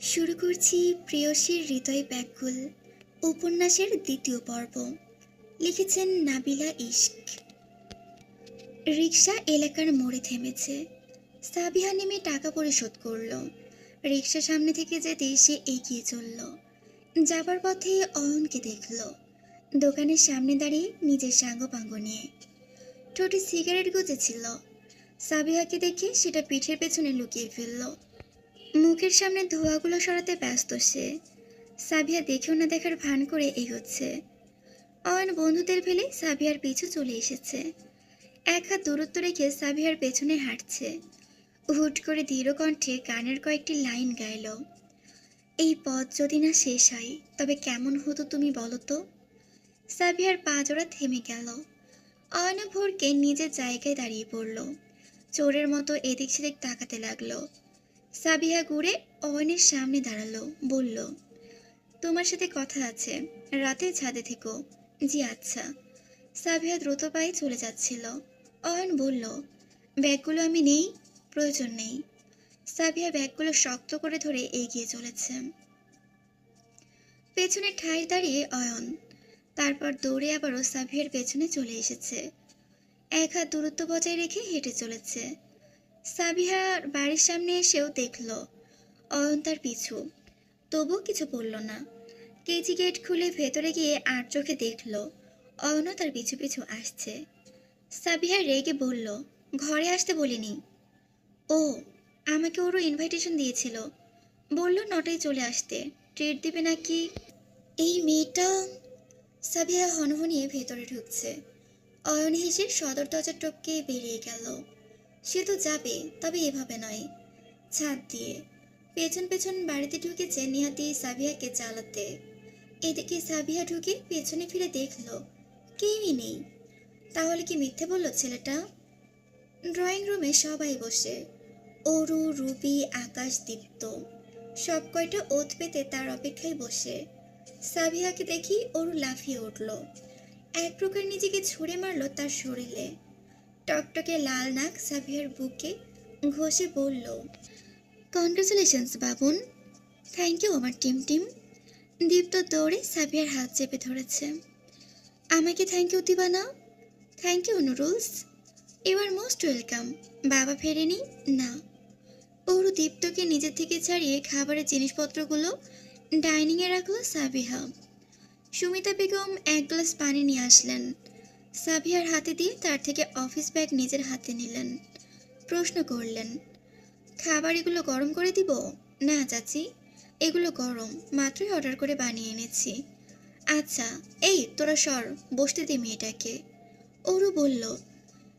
শুরু করছি প্রেয়সীর হৃদয় ব্যাকুল, উপন্যাসের দ্বিতীয় পর্ব। লিখেছেন নাবিলা ইশক। রিক্সা এলাকার মোড়ে থেমেছে। সাবিহা নেমে টাকা পরিশোধ করল। রিক্সা সামনে থেকে যেতে সে এগিয়ে চলল। যাবার পথে অয়নকে দেখল। দোকানের সামনে দাঁড়িয়ে নিজের সাঙ্গপাঙ্গ নিয়ে। ঠোঁটে সিগারেট গুজেছিল। সাবিহাকে দেখে সেটা পিঠের পেছনে লুকিয়ে ফেলল। মুখের সামনে ধোঁয়াগুলো সরাতে ব্যস্ত সে। সাবিয়া দেখেও না দেখার ভান করে এগোচ্ছে। অয়ন বন্ধুদের ফেলে সাবিয়ার পিছু চলে এসেছে। এক হাত দূরত্ব রেখে সাবিয়ার পেছনে হাঁটছে। হুট করে দৃঢ় কণ্ঠে গানের কয়েকটি লাইন গাইল, এই পথ যদি না শেষ হয়, তবে কেমন হতো তুমি বলো তো? সাবিয়ার পা জোড়া থেমে গেল। অয়ন ভোরকে নিজের জায়গায় দাঁড়িয়ে পড়ল। চোরের মতো এদিক সেদিক তাকাতে লাগল। সাবিহা ঘুরে অয়নের সামনে দাঁড়াল, বলল, তোমার সাথে কথা আছে রাতে ছাদে থেকো। জি আচ্ছা। সাবিহা দ্রুত পায়ে চলে যাচ্ছিল। অয়ন বলল, ব্যাগগুলো আমি নেই, প্রয়োজন নেই। সাবিহা ব্যাগগুলো শক্ত করে ধরে এগিয়ে চলেছে। পেছনে ঠাই দাঁড়িয়ে অয়ন, তারপর দৌড়ে আবারও সাবিহার পেছনে চলে এসেছে। এক হাত দূরত্ব বজায় রেখে হেঁটে চলেছে। সাবিহার বাড়ির সামনে এসেও দেখল অয়ন তার পিছু। তবুও কিছু বলল না। কেজি গেট খুলে ভেতরে গিয়ে আর চোখে দেখল অয়নও তার পিছু পিছু আসছে। সাবিহা রেগে বলল, ঘরে আসতে বলিনি। ও, আমাকে ওরও ইনভাইটেশন দিয়েছিল। বলল নটায় চলে আসতে। ট্রিট দিবে নাকি? এই মেয়েটা? সাবিহা হনহনিয়ে ভেতরে ঢুকছে। অয়ন হেসে সদর দরজার টপকে বেরিয়ে গেল। সে তো যাবে, তবে এভাবে নয়। ছাদ দিয়ে। পেছন পেছন বাড়িতে ঢুকেছে নিহাতি সাবিয়াকে চালাতে। এদিকে সাবিয়া ঢুকে পেছনে ফিরে দেখল, কেউই নেই। তাহলে কি মিথ্যে বলল ছেলেটা? ড্রয়িং রুমে সবাই বসে। অরু, রুবি, আকাশ, দীপ্ত। সব কয়টা ওত পেতে তার অপেক্ষায় বসে। সাবিয়াকে দেখি অরু লাফিয়ে উঠল। এক প্রকার নিজেকে ছুঁড়ে মারলো তার শরীরে। টকটকে লাল নাক সাবিয়ার বুকে ঘষে বলল কংগ্রেচুলেশনস বাবুন। থ্যাংক ইউ আমার টিম টিম। দীপ্ত দৌড়ে সাবিয়ার হাত চেপে ধরেছে। আমাকে থ্যাংক ইউ দিবা না। থ্যাংক ইউ নুরুলস। ইউ আর মোস্ট ওয়েলকাম বাবা ফেরেনি, না। ওরু দীপ্তকে নিজের থেকে ছাড়িয়ে খাবারের জিনিসপত্রগুলো ডাইনিংয়ে রাখল সাবিহা। সুমিতা বেগম এক গ্লাস পানি নিয়ে আসলেন। সাবিয়ার হাতে দিয়ে তার থেকে অফিস ব্যাগ নিজের হাতে নিলেন। প্রশ্ন করলেন, খাবার এগুলো গরম করে দিব? না, চাচি, এগুলো গরম, মাত্রই অর্ডার করে বানিয়ে এনেছি। আচ্ছা এই তোরা সর, বসতে দে মেয়েটাকে। ওরও বলল,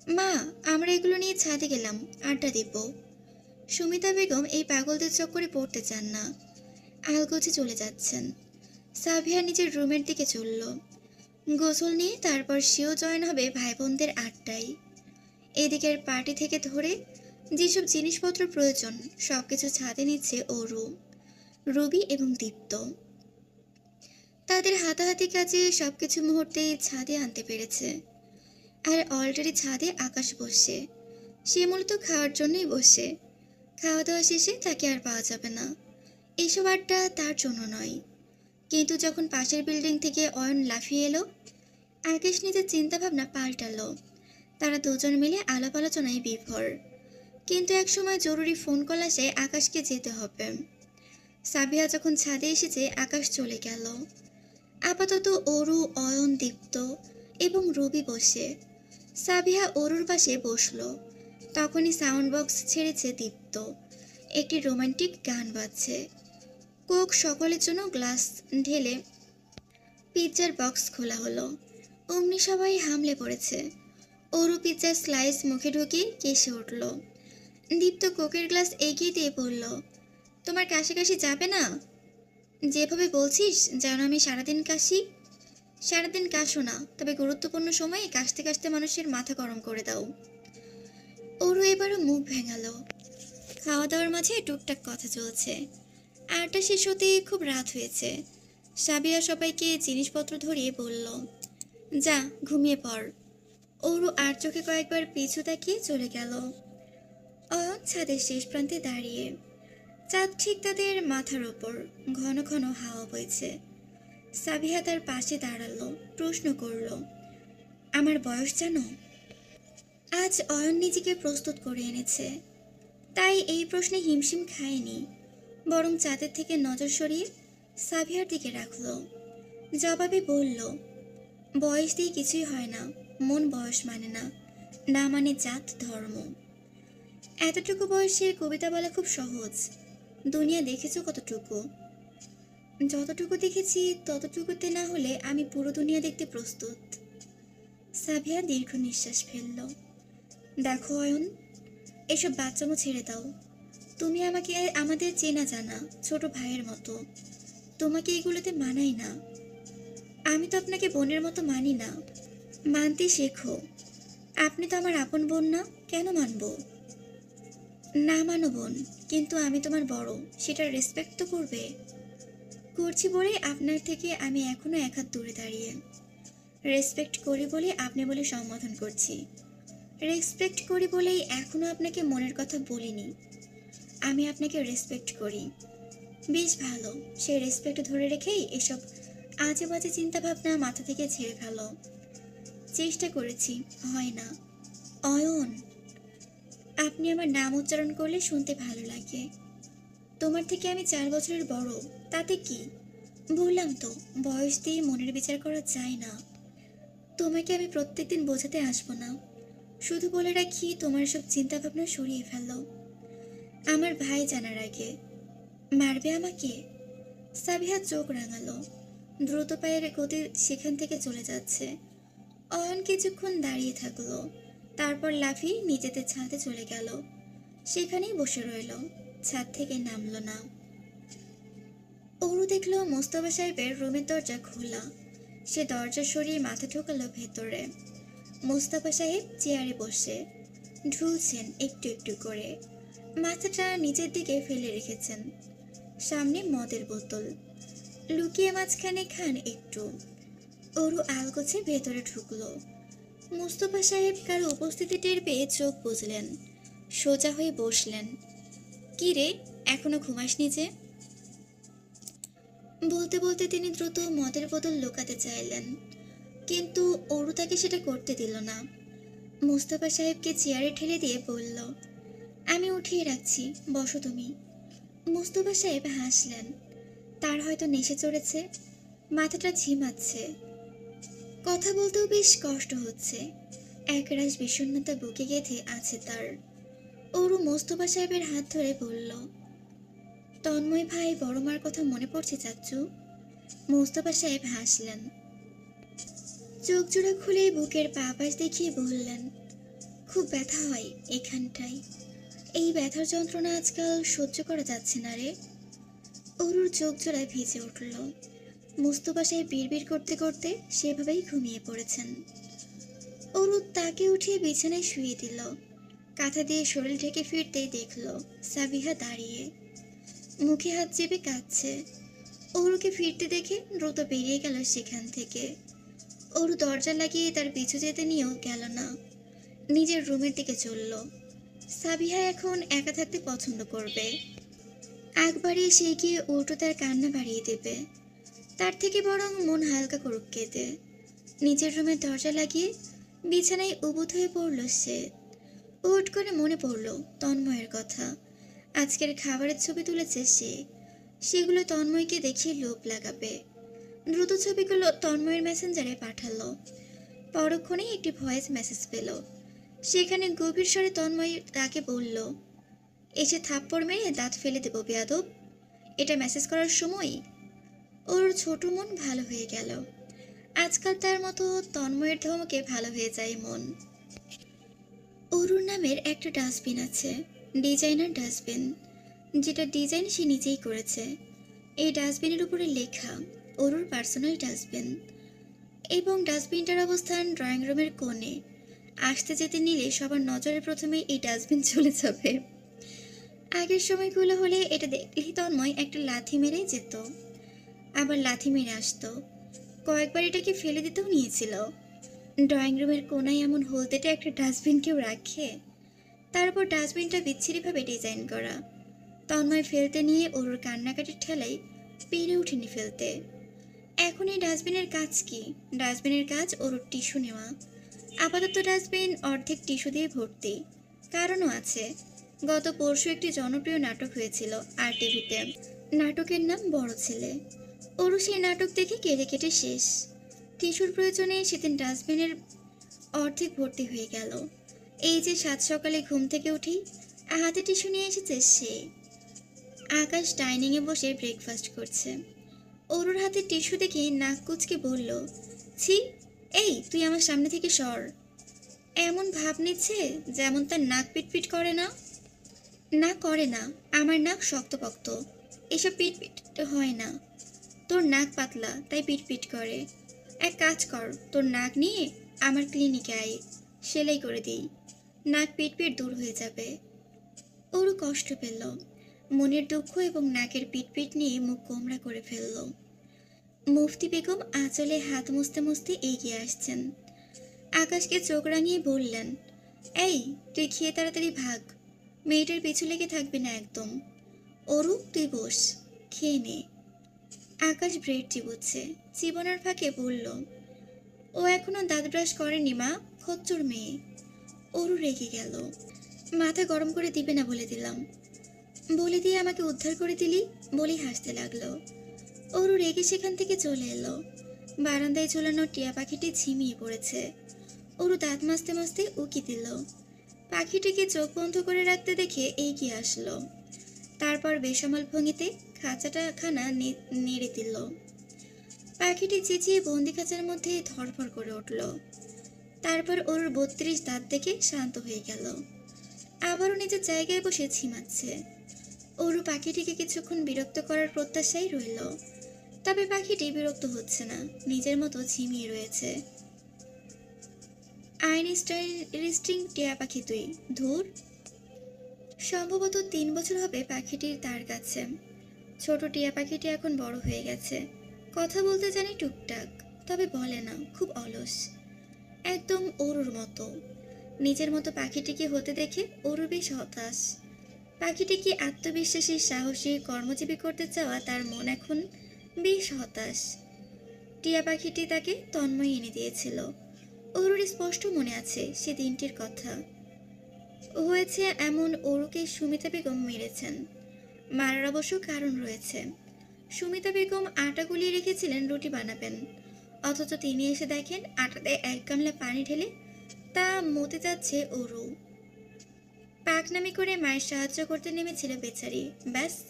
মা, আমরা এগুলো নিয়ে ছাদে গেলাম, আড্ডা দিব। সুমিতা বেগম এই পাগলদের চক্করে পড়তে চান না। আলগোছে চলে যাচ্ছেন। সাবিয়া নিজের রুমের দিকে চলল। গোসল নিয়ে তারপর সেও জয়েন হবে ভাই বোনদের আড্ডায়। এদিকের পার্টি থেকে ধরে যেসব জিনিসপত্র প্রয়োজন সব কিছু ছাদে নিচ্ছে অরু, রবি এবং দীপ্ত। তাদের হাতাহাতি কাজে সব কিছু মুহূর্তে ছাদে আনতে পেরেছে। আর অলরেডি ছাদে আকাশ বসে, সে মূলত খাওয়ার জন্যই বসে। খাওয়া দাওয়া শেষে তাকে আর পাওয়া যাবে না। এসব আড্ডা তার জন্য নয়। কিন্তু যখন পাশের বিল্ডিং থেকে অয়ন লাফিয়ে এলো আকাশ নিজের চিন্তাভাবনা পাল্টালো। তারা দুজন মিলে আলাপ আলোচনায় বিভোর কিন্তু একসময় জরুরি ফোন কল আসে আকাশকে যেতে হবে। সাবিয়া যখন ছাদে এসেছে, আকাশ চলে গেল। আপাতত অরু, অয়ন দীপ্ত এবং রবি বসে। সাবিহা অরুর পাশে বসল। তখনই সাউন্ড বক্স ছেড়েছে দীপ্ত। একটি রোমান্টিক গান বাজছে। কোক সকলের জন্য গ্লাস ঢেলে পিৎজার বক্স খোলা হলো। অমনি সবাই হামলে পড়েছে। অরু পিৎজার স্লাইস মুখে ঢুকে কেসে উঠল। দীপ্ত কোকের গ্লাস এগিয়ে দিয়ে বলল, তোমার কাশি যাবে না? যেভাবে বলছিস যেন আমি সারাদিন কাশি। সারাদিন কাশো না, তবে গুরুত্বপূর্ণ সময়ে কাশতে কাশতে মানুষের মাথা গরম করে দাও। ওরও এবারও মুখ ভেঙালো। খাওয়া দাওয়ার মাঝে টুকটাক কথা চলছে। আটটা শেষ হতে খুব রাত হয়েছে। সাবিয়া সবাইকে জিনিসপত্র ধরিয়ে বলল, যা, ঘুমিয়ে পড়। ওরু আর চোখে কয়েকবার পিছু তাকিয়ে চলে গেল। অয়ন ছাদের শেষ প্রান্তে দাঁড়িয়ে, চাঁদ ঠিক তাদের মাথার ওপর ঘন ঘন হাওয়া বইছে। সাবিহা তার পাশে দাঁড়াল, প্রশ্ন করল, আমার বয়স জানো? আজ অয়ন নিজেকে প্রস্তুত করে এনেছে। তাই এই প্রশ্নে হিমশিম খায়নি। বরং চাঁদের থেকে নজর সরিয়ে সাবিহার দিকে রাখল। জবাবে বলল, বয়স দিয়ে কিছুই হয় না, মন বয়স মানে না না মানে জাত, ধর্ম। এতটুকু বয়সে কবিতা বলা খুব সহজ। দুনিয়া দেখেছ কতটুকু? যতটুকু দেখেছি, ততটুকুতে না হলে আমি পুরো দুনিয়া দেখতে প্রস্তুত। সাবিয়া দীর্ঘ নিঃশ্বাস ফেলল। দেখো অয়ন, এসব বাচ্চামো ছেড়ে দাও। তুমি আমাকে আমাদের চেনা জানা ছোট ভাইয়ের মতো। তোমাকে এগুলোতে মানাই না। আমি তো আপনাকে বোনের মতো মানি না। মানতে শেখো। আপনি তো আমার আপন বোন না, কেন মানবো? না মানো বোন, কিন্তু আমি তোমার বড় সেটার রেসপেক্ট তো করবে। করছি বলে আপনার থেকে আমি এখনও এক হাত দূরে দাঁড়িয়ে। রেসপেক্ট করি বলে আপনি বলে সম্বোধন করছি। রেসপেক্ট করি বলেই এখনও আপনাকে মনের কথা বলিনি। আমি আপনাকে রেসপেক্ট করি। বেশ ভালো। সেই রেসপেক্ট ধরে রেখেই এসব আজে বাজে চিন্তাভাবনা মাথা থেকে ছেড়ে ফেলো। চেষ্টা করেছি, হয় না। অয়ন, আপনি আমার নাম উচ্চারণ করলে শুনতে ভালো লাগে। তোমার থেকে আমি চার বছরের বড়, তাতে কি? বললাম তো, বয়স দিয়ে মনের বিচার করা যায় না। তোমাকে আমি প্রত্যেকদিন বোঝাতে আসব না। শুধু বলে রাখি, তোমার সব চিন্তাভাবনা সরিয়ে ফেলো। আমার ভাই জানার আগে, মারবে আমাকে? সাবিহা চোখ রাঙালো। দ্রুত পায়ের গতি সেখান থেকে চলে যাচ্ছে। অয়ন কিছুক্ষণ দাঁড়িয়ে থাকল। তারপর লাফিয়ে নিজেদের ছাদে চলে গেল। সেখানেই বসে রইল। ছাদ থেকে নামলো না। অরু দেখল মোস্তফা সাহেবের রুমের দরজা খোলা। সে দরজা সরিয়ে মাথা ঢোকালো ভেতরে। মোস্তফা সাহেব চেয়ারে বসে। ঢুলছেন একটু একটু করে। মাথাটা নিচের দিকে ফেলে রেখেছেন। সামনে মদের বোতল। লুকিয়ে মাঝখানে খান একটু। অরু আলগোছে ভেতরে ঢুকলো। মুস্তফা সাহেব কারও উপস্থিতি টের পেয়ে চোখ বুঝলেন সোজা হয়ে বসলেন। কি রে, এখনও ঘুমাসনি যে? বলতে বলতে তিনি দ্রুত মদের বোতল লুকাতে চাইলেন। কিন্তু অরু তাকে সেটা করতে দিল না। মুস্তফা সাহেবকে চেয়ারে ঠেলে দিয়ে বলল আমি উঠিয়ে রাখছি, বসো তুমি। মুস্তফা সাহেব হাসলেন। তার হয়তো নেশে চড়েছে, মাথাটা ঝিমাচ্ছে। কথা বলতেও বেশ কষ্ট হচ্ছে। একরাশ বিষণ্ণতা বুকে গেঁথে আছে তার। ওরু মোস্তফা সাহেবের হাত ধরে বলল, তন্ময় ভাই, বড় মার কথা মনে পড়ছে চাচ্চু মোস্তফা সাহেব হাসলেন। চোখ জোড়া খুলে বুকের পা পাশ দেখিয়ে বললেন, খুব ব্যথা হয় এখানটায়। এই ব্যথার যন্ত্রণা আজকাল সহ্য করা যাচ্ছে না রে। অরুর চোখ জোড়ায় ভিজে উঠল। মুস্তফা সাহেব বিড়বিড় করতে করতে সেভাবেই ঘুমিয়ে পড়েছেন। অরু তাকে উঠিয়ে বিছানায় শুয়ে দিল। কাঁথা দিয়ে শরীর ঢেকে ফিরতেই দেখল সাবিহা দাঁড়িয়ে। মুখে হাত চেপে কাঁদছে। অরুকে ফিরতে দেখে দ্রুত বেরিয়ে গেল সেখান থেকে। অরু দরজা লাগিয়ে তার পিছু যেতে নিয়েও গেল না। নিজের রুমের দিকে চলল। সাবিহা এখন একা থাকতে পছন্দ করবে। একবারে সে গিয়ে উল্টো তার কান্না বাড়িয়ে দেবে। তার থেকে বরং মন হালকা করুক কেঁদে। নিজের রুমের দরজা লাগিয়ে বিছানায় উবুত হয়ে পড়ল সে। উট করে মনে পড়ল তন্ময়ের কথা। আজকের খাবারের ছবি তুলেছে সে। সেগুলো তন্ময়কে দেখিয়ে লোভ লাগাবে। দ্রুত ছবিগুলো তন্ময়ের মেসেঞ্জারে পাঠালো। পরক্ষণেই একটি ভয়েস মেসেজ পেল। সেখানে গভীর স্বরে তন্ময় তাকে বলল, এসে থাপ্পড় মেরে দাঁত ফেলে দেবো বেয়াদব। এটা মেসেজ করার সময় ওর ছোট মন ভালো হয়ে গেল। আজকাল তার মতো তন্ময়ের ধমকে ভালো হয়ে যায় মন। অরুর নামের একটা ডাস্টবিন আছে ডিজাইনার ডাস্টবিন যেটা ডিজাইন সে নিজেই করেছে। এই ডাস্টবিনের উপরে লেখা, অরুর পার্সোনাল ডাস্টবিন এবং ডাস্টবিনটার অবস্থান ড্রয়িং রুমের কোণে। আসতে যেতে নিলে সবার নজরে প্রথমে এই ডাস্টবিন চলে যাবে। আগের সময়গুলো হলে এটা দেখলেই তন্ময় একটা লাথি মেরে যেত। আবার লাথি মেরে আসতো। কয়েকবার এটাকে ফেলে দিতেও নিয়েছিল। ড্রয়িং রুমের কোনায় এমন হলদেটে একটা ডাস্টবিন কেউ রাখে। তার উপর ডাস্টবিনটা বিচ্ছিরিভাবে ডিজাইন করা। তন্ময় ফেলতে নিয়ে ওর কান্নাকাটির ঠেলাই পেরে উঠেনি ফেলতে। এখন এই ডাস্টবিনের কাজ কি? ডাস্টবিনের কাজ ওর টিস্যু নেওয়া। আপাতত ডাস্টবিন অর্ধেক টিস্যু দিয়ে ভর্তি। কারণও আছে। গত পরশু একটি জনপ্রিয় নাটক হয়েছিল আর টিভিতে নাটকের নাম বড় ছেলে। ওরও সেই নাটক দেখে কেটে কেটে শেষ। টিস্যুর প্রয়োজনে সেদিন ডাস্টবিনের অর্ধেক ভর্তি হয়ে গেল। এই যে সাত সকালে ঘুম থেকে উঠি, হাতে টিস্যু নিয়ে এসেছে সে। আকাশ ডাইনিংয়ে বসে ব্রেকফাস্ট করছে। অরুর হাতে টিস্যু দেখে নাক কুচকে বলল, ছি এই, তুই আমার সামনে থেকে সর। এমন ভাব নিচ্ছে যেমন তার নাক পিটপিট করে না। না, করে না। আমার নাক শক্তপোক্ত। এসব পিটপিট হয় না। তোর নাক পাতলা, তাই পিটপিট করে। এক কাজ কর, তোর নাক নিয়ে আমার ক্লিনিকে আয়। সেলাই করে দিই। নাক পিটপিট দূর হয়ে যাবে। ওরও কষ্ট পেল। মনের দুঃখ এবং নাকের পিটপিট নিয়ে মুখ কোমড়া করে ফেলল। মুফতি বেগম আঁচলে হাত মুছতে মুছতে এগিয়ে আসছেন। আকাশকে চোখ রাঙিয়ে বললেন, এই, তুই খেয়ে তাড়াতাড়ি ভাগ। মেয়েটার পিছু লেগে থাকবি না একদম। অরু, তুই বস, খেয়ে নে। আকাশ ব্রেড চিবুচ্ছে। জীবনের ফাঁকে বলল, ও এখনও দাঁত ব্রাশ করেনি মা, খচ্চর মেয়ে। অরু রেগে গেল। মাথা গরম করে দিবে না বলে দিলাম। বলে দিয়ে আমাকে উদ্ধার করে দিলি? বলেই হাসতে লাগল। অরু রেগে সেখান থেকে চলে এলো। বারান্দায় ঝোলানো টিয়া পাখিটি ঝিমিয়ে পড়েছে। অরু দাঁত মাজতে মাজতে উকি দিল। পাখিটিকে চোখ বন্ধ করে রাখতে দেখে এগিয়ে আসলো। তারপর বেসামাল ভঙ্গিতে খাঁচাটা খানা নেড়ে দিল। পাখিটি চেঁচিয়ে বন্দি খাঁচার মধ্যে ধরফর করে উঠল। তারপর ওর বত্রিশ দাঁত দেখে শান্ত হয়ে গেল। আবারও নিজের জায়গায় বসে ঝিমাচ্ছে। ওরু পাখিটিকে কিছুক্ষণ বিরক্ত করার প্রত্যাশাই রইল। তবে পাখিটি বিরক্ত হচ্ছে না, নিজের মতো ঝিমিয়ে রয়েছে। আইনস্টাইন টিয়া পাখি তুই, ধুর। সম্ভবত তিন বছর হবে পাখিটির তার কাছে। ছোট টিয়া পাখিটি এখন বড় হয়ে গেছে। কথা বলতে জানি টুকটাক, তবে বলে না, খুব অলস। একদম অরুর মতো। নিজের মতো পাখিটিকে হতে দেখে অরু বেশ হতাশ। পাখিটিকে আত্মবিশ্বাসী, সাহসী, কর্মজীবী করতে চাওয়া তার মন এখন? বেশ হতাশ। টিয়া পাখিটি তাকে তন্ময় এনে দিয়েছিল। অরুর স্পষ্ট মনে আছে সে দিনটির কথা। হয়েছে এমন অরুকে সুমিতা বেগম মেরেছেন। মারার অবশ্য কারণ রয়েছে। সুমিতা বেগম আটা গুলিয়ে রেখেছিলেন রুটি বানাবেন। অথচ তিনি এসে দেখেন আটাতে এক গামলা পানি ঢেলে তা মতে যাচ্ছে অরু। পাকনামি করে মায়ের সাহায্য করতে নেমেছিল বেচারি। ব্যাস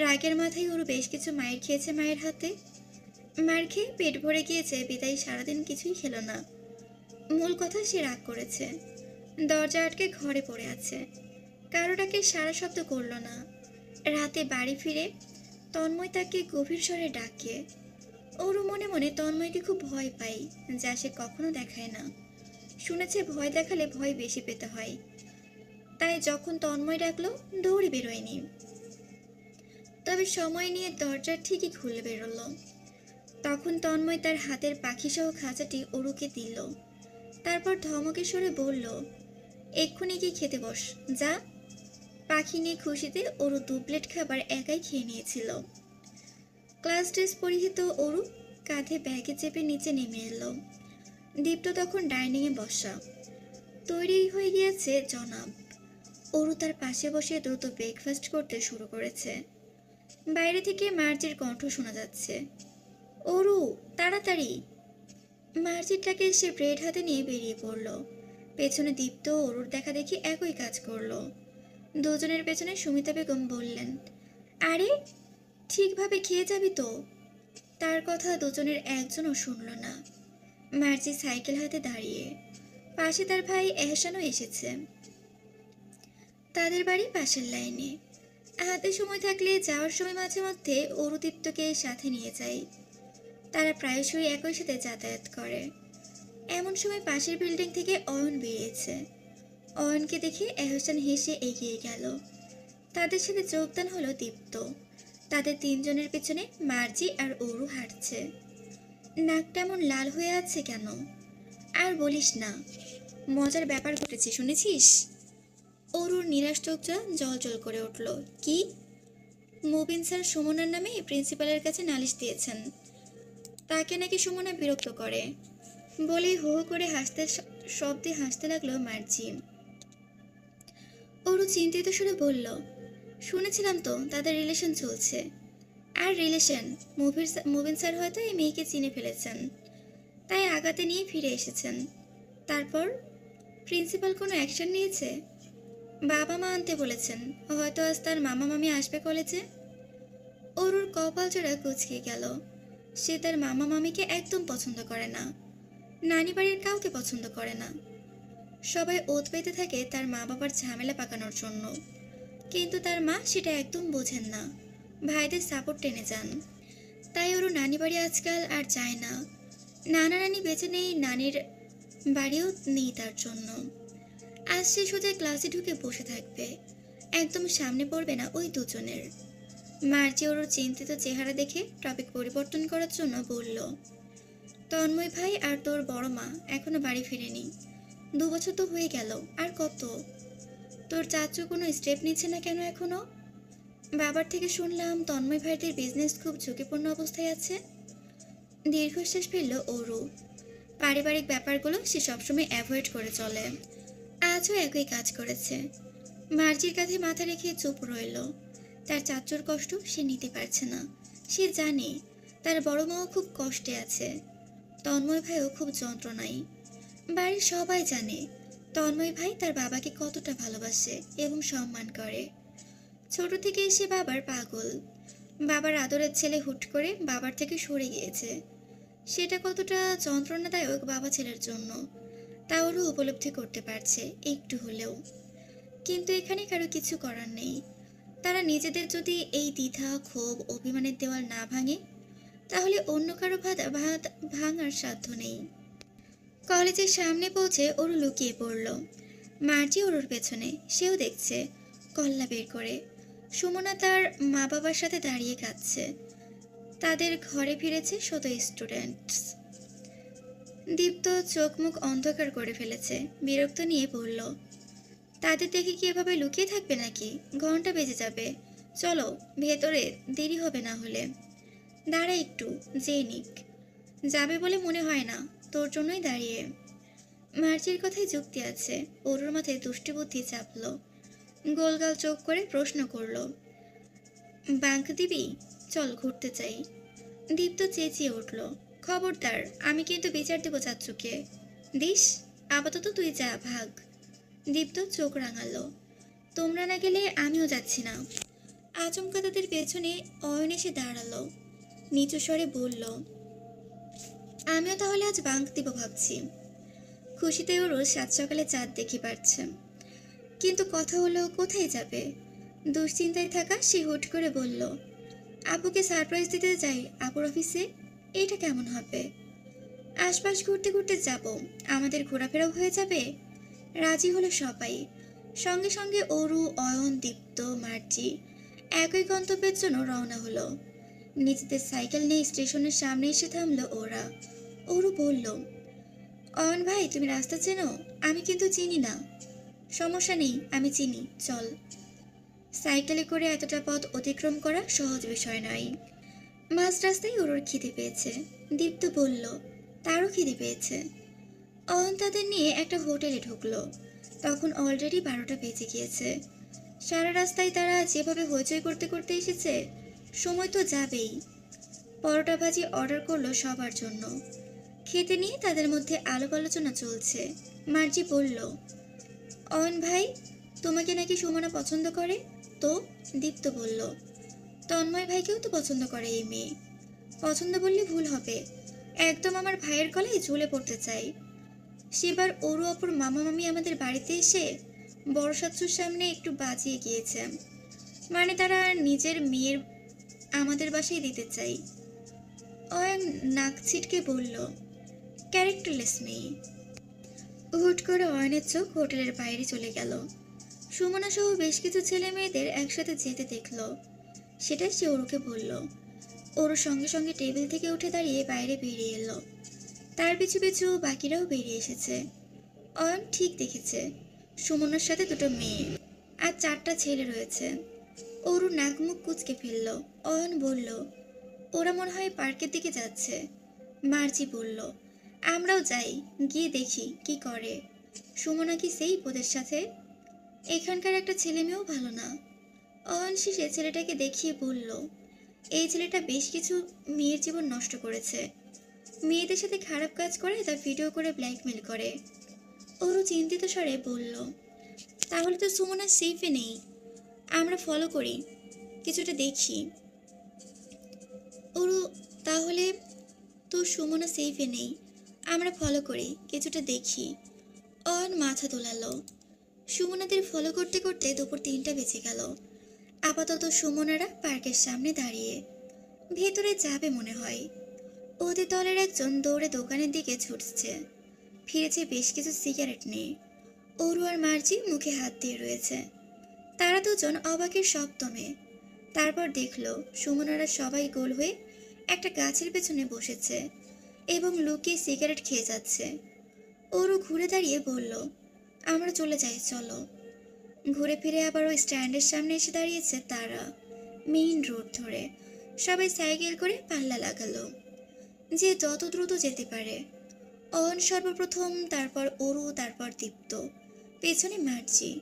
রাগের মাথায় ওর বেশ কিছু মায়ের খেয়েছে মায়ের হাতে। মার খেয়ে পেট ভরে গিয়েছে, বিদায় সারাদিন কিছুই খেলো না। মূল কথা, সে রাগ করেছে। দরজা আটকে ঘরে পড়ে আছে। কারোটাকে সারা শব্দ করল না। রাতে বাড়ি ফিরে তন্ময় তাকে গভীর স্বরে ডাকে। ওরও মনে মনে তন্ময়কে খুব ভয় পাই যা সে কখনো দেখায় না। শুনেছে ভয় দেখালে ভয় বেশি পেতে হয়। তাই যখন তন্ময় ডাকলো, দৌড়ে বেরোয়নি। তবে সময় নিয়ে দরজা ঠিকই খুলে বেরোলো। তখন তন্ময় তার হাতের পাখিসহ খাঁচাটি অরুকে দিল। তারপর ধমকে সরে বলল, এক্ষুনি গিয়ে খেতে বস, যা। পাখি নিয়ে খুশিতে অরু দু প্লেট খাবার একাই খেয়ে নিয়েছিল। ক্লাস ড্রেস পরিহিত অরু কাঁধে ব্যাগে চেপে নিচে নেমে এলো। দীপ্ত তখন ডাইনিংয়ে বসা। তৈরি হয়ে গিয়েছে জনাব। অরু তার পাশে বসে দ্রুত ব্রেকফাস্ট করতে শুরু করেছে। বাইরে থেকে মার্জির কণ্ঠ শোনা যাচ্ছে। অরু, তাড়াতাড়ি! মার্জিটাকে সে ব্রেড হাতে নিয়ে বেরিয়ে পড়ল। পেছনে দীপ্ত অরুর দেখা দেখি একই কাজ করল। দুজনের পেছনে সুমিতা বেগম বললেন, আরে, ঠিকভাবে খেয়ে যাবি তো? তার কথা দুজনের একজনও শুনল না। মার্জি সাইকেল হাতে দাঁড়িয়ে, পাশে তার ভাই এহসানও এসেছে। তাদের বাড়ি পাশের লাইনে। হাতে সময় থাকলে যাওয়ার সময় মাঝে মধ্যে অরুদীপ্তকে সাথে নিয়ে যায় তারা প্রায়শই একই সাথে যাতায়াত করে। এমন সময় পাশের বিল্ডিং থেকে অয়ন বেরিয়েছে। অয়নকে দেখে এহসান হেসে এগিয়ে গেল। তাদের সাথে যোগদান হলো দীপ্ত। তাদের তিনজনের পেছনে মার্জি আর অরু হাঁটছে। নাকটা এমন লাল হয়ে আছে কেন? আর বলিস না। মজার ব্যাপার ঘটেছে, শুনেছিস? অরুর নিরাশ চোখটা জল জল করে উঠল। কি? মুবিন স্যার সুমনার নামে প্রিন্সিপালের কাছে নালিশ দিয়েছেন। তাকে নাকি সুমনা বিরক্ত করে। বলেই হো হো করে হাসতে শব্দে হাসতে লাগল মার্জি। অরু চিন্তিত সুরে বলল, শুনেছিলাম তো, তাদের রিলেশন চলছে। আর রিলেশন, মুভির মুবিন স্যার হয়তো এই মেয়েকে চিনে ফেলেছেন। তাই আগাতে নিয়ে ফিরে এসেছেন। তারপর প্রিন্সিপাল কোনো অ্যাকশন নিয়েছে? বাবা মা আনতে বলেছেন। হয়তো আজ তার মামা মামি আসবে কলেজে। অরুর কপাল জোড়া কুচকে গেল। সে তার মামা মামিকে একদম পছন্দ করে না। নানি বাড়ির কাউকে পছন্দ করে না। সবাই ওত পেতে থাকে তার মা বাবার ঝামেলা পাকানোর জন্য। কিন্তু তার মা সেটা একদম বোঝেন না। ভাইদের সাপোর্ট টেনে যান। তাই ওরও নানি বাড়ি আজকাল আর যায় না। নানা নানি বেঁচে নেই, নানির বাড়িও নেই তার জন্য। আজ সে সোজা ক্লাসে ঢুকে বসে থাকবে। একদম সামনে পড়বে না ওই দুজনের। মার্জি ওর চিন্তিত চেহারা দেখে টপিক পরিবর্তন করার জন্য বলল, তন্ময় ভাই আর তোর বড় মা এখনও বাড়ি ফিরেনি। দু বছর তো হয়ে গেল, আর কত? তোর চাচু কোনো স্টেপ নিচ্ছে না কেন এখনও? বাবার থেকে শুনলাম তন্ময় ভাইদের বিজনেস খুব ঝুঁকিপূর্ণ অবস্থায় আছে। দীর্ঘশ্বাস ফেলল ওরু পারিবারিক ব্যাপারগুলো সে সবসময় অ্যাভয়েড করে চলে। আজও একই কাজ করেছে। মার্জির কাঁধে মাথা রেখে চুপ রইল। তার চাচুর কষ্ট সে নিতে পারছে না। সে জানে তার বড় মাও খুব কষ্টে আছে। তন্ময় ভাইও খুব যন্ত্রণায়। বাড়ির সবাই জানে তন্ময় ভাই তার বাবাকে কতটা ভালোবাসে এবং সম্মান করে। ছোট থেকে সে বাবার পাগল। বাবার আদরের ছেলে হুট করে বাবার থেকে সরে গিয়েছে। সেটা কতটা যন্ত্রণাদায়ক বাবা ছেলের জন্য। তা উপলব্ধি করতে পারছে একটু হলেও। কিন্তু এখানে কারও কিছু করার নেই। তারা নিজেদের যদি এই দ্বিধা, ক্ষোভ, অভিমানের দেওয়াল না ভাঙে, তাহলে অন্য কারও ভাত ভাত ভাঙার সাধ্য নেই। কলেজের সামনে পৌঁছে ওরু লুকিয়ে পড়ল। মার্জি ওরুর পেছনে, সেও দেখছে, কল্লা বের করে। সুমনা তার মা বাবার সাথে দাঁড়িয়ে কাঁদছে। তাদের ঘরে ফিরেছে শত স্টুডেন্টস দীপ্ত চোখ মুখ অন্ধকার করে ফেলেছে। বিরক্ত নিয়ে বলল, তাদের দেখে কি এভাবে লুকিয়ে থাকবে নাকি? ঘণ্টা বেজে যাবে। চলো, ভেতরে দেরি হবে না হলে। দাঁড়া একটু, যেয়ে নিক। যাবে বলে মনে হয় না, তোর জন্যই দাঁড়িয়ে। মার্জির কথায় যুক্তি আছে। ওরুর মাথায় দুষ্টি বুদ্ধি চাপলো। গোলগাল চোখ করে প্রশ্ন করল ব্যাংক দিবি? চল ঘুরতে চাই দীপ্ত চেঁচিয়ে উঠল খবরদার, আমি কিন্তু বিচার দেবো চাচ্চুকে দিস, আপাতত তুই যা, ভাগ। দীপ্ত চোখ রাঙালো। তোমরা না গেলে আমিও যাচ্ছি না। আচমকা তাদের পেছনে অয়ন এসে দাঁড়াল। নিচু স্বরে বলল, আমিও তাহলে আজ বাঙ্ক দিব ভাবছি। খুশিতে ওরও সাত সকালে চাঁদ দেখি পারছে। কিন্তু কথা হলো, কোথায় যাবে? দুশ্চিন্তায় থাকা সে হুট করে বলল, আপুকে সারপ্রাইজ দিতে যাই, আপুর অফিসে? এটা কেমন হবে? আশপাশ ঘুরতে ঘুরতে যাব, আমাদের ঘোরাফেরাও হয়ে যাবে? রাজি হলো সবাই। সঙ্গে সঙ্গে অরু, অয়ন, দীপ্ত, মার্জি একই গন্তব্যের জন্য রওনা হলো। নিজেদের সাইকেল নিয়ে স্টেশনের সামনে এসে থামলো ওরা। অরু বলল, অয়ন ভাই, তুমি রাস্তা চেনো? আমি কিন্তু চিনি না। সমস্যা নেই, আমি চিনি, চল। সাইকেলে করে এতটা পথ অতিক্রম করা সহজ বিষয় নয়। মাঝ রাস্তায় ওর খিদে পেয়েছে। দীপ্ত বলল, তারও খিদে পেয়েছে। অয়ন তাদের নিয়ে একটা হোটেলে ঢুকলো। তখন অলরেডি বারোটা বেজে গিয়েছে। সারা রাস্তায় তারা যেভাবে হইচই করতে করতে এসেছে, সময় তো যাবেই। পরোটা ভাজি অর্ডার করল সবার জন্য। খেতে নিয়ে তাদের মধ্যে আলাপ আলোচনা চলছে। মার্জি বলল অয়ন ভাই, তোমাকে নাকি সুমনা পছন্দ করে? তো দীপ্ত বলল তন্ময় ভাইকেও তো পছন্দ করে এই মেয়ে। পছন্দ বললে ভুল হবে। একদম আমার ভাইয়ের গলায় ঝুলে পড়তে চাই। সেবার ওরু অপর মামা মামি আমাদের বাড়িতে এসে বড় সাচ্ছুর সামনে একটু বাজিয়ে গিয়েছে। মানে তারা নিজের মেয়ের আমাদের বাসায় দিতে চাই। অয়ন নাক ছিটকে বলল ক্যারেক্টারলেস মেয়ে। হুট করে অয়নের চোখ হোটেলের বাইরে চলে গেল। সুমনা সহ বেশ কিছু ছেলে মেয়েদের একসাথে যেতে দেখল। সেটা সে ওরুকে বলল। ওর সঙ্গে সঙ্গে টেবিল থেকে উঠে দাঁড়িয়ে বাইরে বেরিয়ে এলো। তার পিছু পিছু বাকিরাও বেরিয়ে এসেছে। অয়ন ঠিক দেখেছে, সুমনার সাথে দুটো মেয়ে আর চারটা ছেলে রয়েছে। অরু নাক মুখ কুচকে ফেলল। অয়ন বলল, ওরা মনে হয় পার্কের দিকে যাচ্ছে। মার্জি বলল, আমরাও যাই, গিয়ে দেখি কি করে। সুমনা কি সেই ওদের সাথে? এখানকার একটা ছেলে মেয়েও ভালো না। অয়ন শেষে ছেলেটাকে দেখিয়ে বলল, এই ছেলেটা বেশ কিছু মেয়ের জীবন নষ্ট করেছে। মেয়েদের সাথে খারাপ কাজ করে তার ভিডিও করে ব্ল্যাকমেল করে। ওরও চিন্তিত স্বরে বলল, তাহলে তো সুমনা সেফে নেই। আমরা ফলো করি, কিছুটা দেখি। ওরু তাহলে তো সুমনা সেফে নেই। আমরা ফলো করি, কিছুটা দেখি। অন মাথা দোলালো সুমনাদের ফলো করতে করতে দুপুর তিনটা বেঁচে গেল। আপাতত সুমনারা পার্কের সামনে দাঁড়িয়ে। ভেতরে যাবে মনে হয়। ওদের দলের একজন দৌড়ে দোকানের দিকে ছুটছে। ফিরেছে বেশ কিছু সিগারেট নিয়ে। অরু আর মার্জি মুখে হাত দিয়ে রয়েছে। তারা দুজন অবাকের সপ্তমে তারপর দেখল, সুমনারা সবাই গোল হয়ে একটা গাছের পেছনে বসেছে এবং লুকিয়ে সিগারেট খেয়ে যাচ্ছে। ওরও ঘুরে দাঁড়িয়ে বলল, আমরা চলে যাই, চলো। ঘুরে ফিরে আবার ওই স্ট্যান্ডের সামনে এসে দাঁড়িয়েছে তারা, মেইন রোড ধরে। সবাই সাইকেল করে পাল্লা লাগালো, যে যত দ্রুত যেতে পারে। অয়ন সর্বপ্রথম, তারপর অরু, তারপর দীপ্ত। পেছনে মার্জি,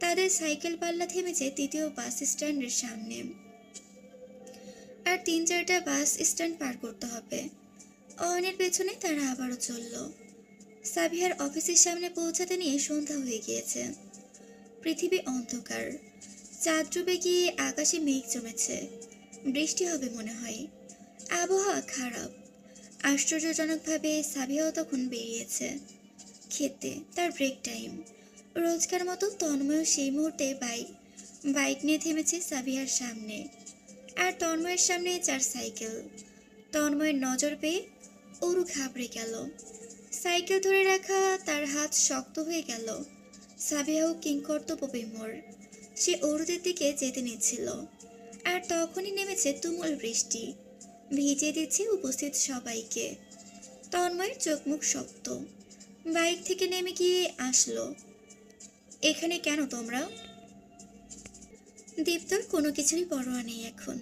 তাদের সাইকেল পাল্লা থেমেছে তৃতীয় বাস স্ট্যান্ডের সামনে। আর তিন চারটা বাস স্ট্যান্ড পার করতে হবে। অয়নের পেছনে তারা আবারও চলল। সাবিহার অফিসের সামনে পৌঁছাতে নিয়ে সন্ধ্যা হয়ে গিয়েছে। পৃথিবী অন্ধকার। চাঁদ ডুবে গিয়ে আকাশে মেঘ জমেছে। বৃষ্টি হবে মনে হয়। আবহাওয়া খারাপ। আশ্চর্যজনকভাবে সাবিহাও তখন বেরিয়েছে। খেতে তার ব্রেক টাইম রোজকার মতো তন্ময় সেই মুহূর্তে বাইক বাইক নিয়ে থেমেছে সাবিহার সামনে। আর তন্ময়ের সামনে চার সাইকেল। তন্ময়ের নজর পেয়ে অরু ঘাবড়ে গেল। সাইকেল ধরে রাখা তার হাত শক্ত হয়ে গেল। সাবিহাও কিংকর্তব্য বিমোর সে অরুদের দিকে যেতে নিচ্ছিল। আর তখনই নেমেছে তুমুল বৃষ্টি। ভিজিয়ে দিচ্ছে উপস্থিত সবাইকে। তন্ময়ের চোখ মুখ শক্ত। বাইক থেকে নেমে গিয়ে আসলো। এখানে কেন তোমরা? দীপ্তর কোনো কিছুরই পরোয়া নেই এখন।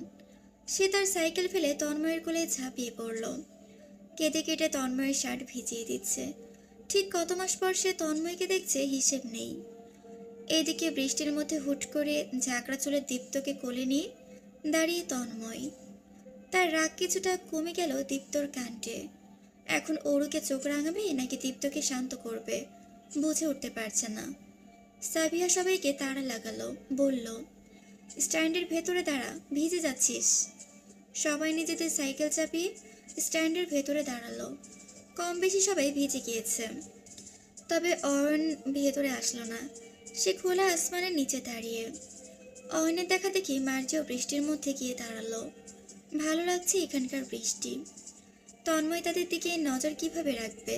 সে তার সাইকেল ফেলে তন্ময়ের কোলে ঝাঁপিয়ে পড়ল। কেটে কেটে তন্ময়ের শার্ট ভিজিয়ে দিচ্ছে। ঠিক কত মাস পর সে তন্ময়কে দেখছে হিসেব নেই। এদিকে বৃষ্টির মধ্যে হুট করে ঝাঁকড়া চুলে দীপ্তকে কোলে নিয়ে দাঁড়িয়ে তন্ময়। তার রাগ কিছুটা কমে গেল দীপ্তর কাণ্ডে। এখন ওরুকে চোখ রাঙাবে নাকি দীপ্তকে শান্ত করবে, বুঝে উঠতে পারছে না। সাবিয়া সবাইকে তাড়া লাগালো, বলল, স্ট্যান্ডের ভেতরে দাঁড়া, ভিজে যাচ্ছিস। সবাই নিজেদের সাইকেল চাপিয়ে স্ট্যান্ডের ভেতরে দাঁড়াল। কম বেশি সবাই ভিজে গিয়েছে। তবে অয়ন ভেতরে আসলো না। সে খোলা আসমানের নিচে দাঁড়িয়ে। অয়নের দেখা দেখি মার্জিও বৃষ্টির মধ্যে গিয়ে দাঁড়াল। ভালো লাগছে এখানকার বৃষ্টি। তন্ময় তাদের দিকে নজর কীভাবে রাখবে?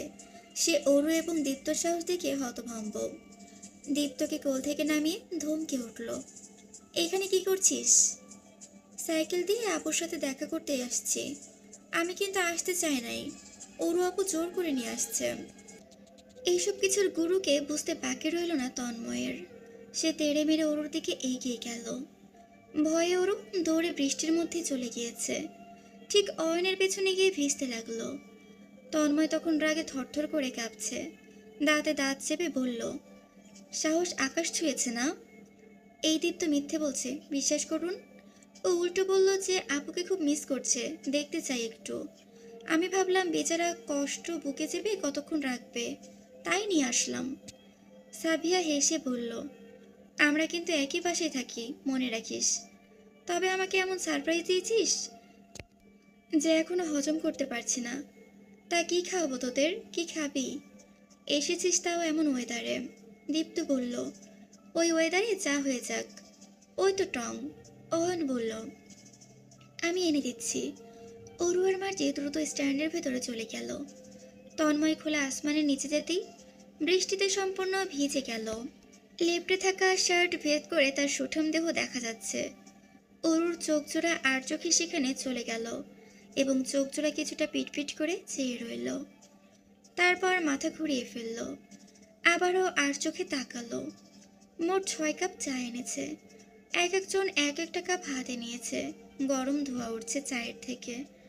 সে অরু এবং দীপ্ত সাহস দেখে হতভম্ব। দীপ্তকে কোল থেকে নামিয়ে ধমকে উঠল, এখানে কি করছিস? সাইকেল দিয়ে আপুর সাথে দেখা করতে আসছি। আমি কিন্তু আসতে চাই নাই। অরু আপু জোর করে নিয়ে আসছে। এইসব কিছুর গুরুকে বুঝতে বাকি রইল না তন্ময়ের। সে তেড়ে মেরে অরুর দিকে এগিয়ে গেল। ভয়ে ওরু দৌড়ে বৃষ্টির মধ্যে চলে গিয়েছে। ঠিক অয়নের পেছনে গিয়ে ভিজতে লাগল। তন্ময় তখন রাগে থরথর করে কাঁপছে। দাঁতে দাঁত চেপে বলল, সাহস আকাশ ছুঁয়েছে না? এই দ্বীপ তো মিথ্যে বলছে, বিশ্বাস করুন। ও উল্টো বলল যে, আপুকে খুব মিস করছে, দেখতে চাই একটু। আমি ভাবলাম বেচারা কষ্ট বুকে চেপে কতক্ষণ রাখবে? তাই নিয়ে আসলাম। সাবিয়া হেসে বলল, আমরা কিন্তু একই পাশে থাকি, মনে রাখিস। তবে আমাকে এমন সারপ্রাইজ দিয়েছিস যে এখনও হজম করতে পারছি না। তা কি খাওয়াবো তোদের? কি খাবি? এসেছিস তাও এমন ওয়েদারে দীপ্ত বলল। ওই ওয়েদারে চা হয়ে যাক। ওই তো টং অহন বলল। আমি এনে দিচ্ছি। অরু আর মার্জি দ্রুত স্ট্যান্ডের ভেতরে চলে গেল। তন্ময় খোলা আসমানের নিচে যেতেই বৃষ্টিতে সম্পূর্ণ ভিজে গেল। লেপটে থাকা শার্ট ভেদ করে তার সুঠম দেহ দেখা যাচ্ছে। অরুর চোখ জোড়া আর চোখে সেখানে চলে গেল এবং চোখ জোড়া কিছুটা পিটপিট করে চেয়ে রইল। তারপর মাথা ঘুরিয়ে ফেলল। আবারও আর চোখে তাকালো। মোট ছয় কাপ চা এনেছে। এক একজন এক একটা কাপ হাতে নিয়েছে। গরম ধোয়া উঠছে চায়ের থেকে।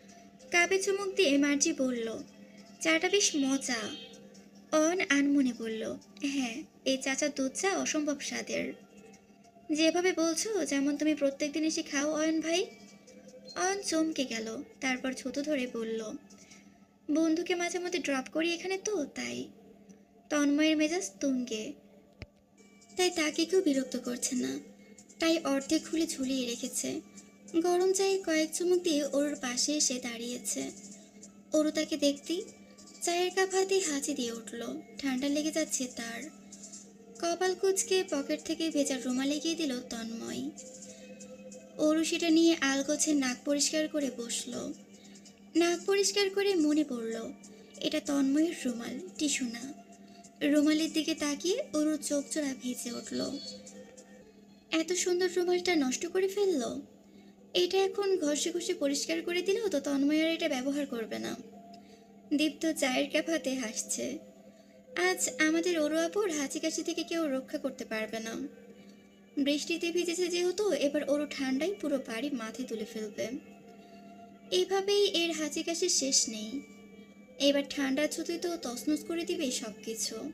কাপে চুমুক দিয়ে মার্জি বলল, চাটা বেশ মজা। অন আনমনে বলল হ্যাঁ এই চাচা দুধ চা অসম্ভব স্বাদের। যেভাবে বলছো, যেমন তুমি প্রত্যেকদিন এসে খাও, অয়ন ভাই? অয়ন চমকে গেল, তারপর ছোট ধরে বলল, বন্ধুকে মাঝে মধ্যে ড্রপ করি এখানে তো, তাই। তন্ময়ের মেজাজ তুঙ্গে, তাই তাকে কেউ বিরক্ত করছে না। তাই অর্ধেক খুলে ঝুলিয়ে রেখেছে। গরম চায়ে কয়েক চুমুক দিয়ে ওরুর পাশে এসে দাঁড়িয়েছে। ওরু তাকে দেখতেই চায়ের কাপ হাতে হাঁচি দিয়ে উঠল। ঠান্ডা লেগে যাচ্ছে তার। কপাল কুচকে পকেট থেকে ভেজা রুমাল এগিয়ে দিল তন্ময়। ওরু সেটা নিয়ে আলগোছে নাক পরিষ্কার করে বসল। নাক পরিষ্কার করে মনে পড়ল, এটা তন্ময়ের রুমাল, টিস্যু না। রুমালের দিকে তাকিয়ে ওরুর চোখ জোড়া ভেজে উঠল। এত সুন্দর রুমালটা নষ্ট করে ফেলল? এটা এখন ঘষে ঘষে পরিষ্কার করে দিলেও তো তন্ময় আর এটা ব্যবহার করবে না। দীপ্ত চায়ের ক্যাপ হাতে হাসছে। আজ আমাদের আপুর হাঁচি কাশি থেকে কেউ রক্ষা করতে পারবে না। বৃষ্টিতে ভিজেছে যেহেতু, এবার ওরু ঠান্ডায় পুরো বাড়ি মাথায় তুলে ফেলবে। এইভাবেই এর হাঁচি কাশির শেষ নেই। এবার ঠান্ডা ছুতুই তো তছনছ করে দিবে সব কিছু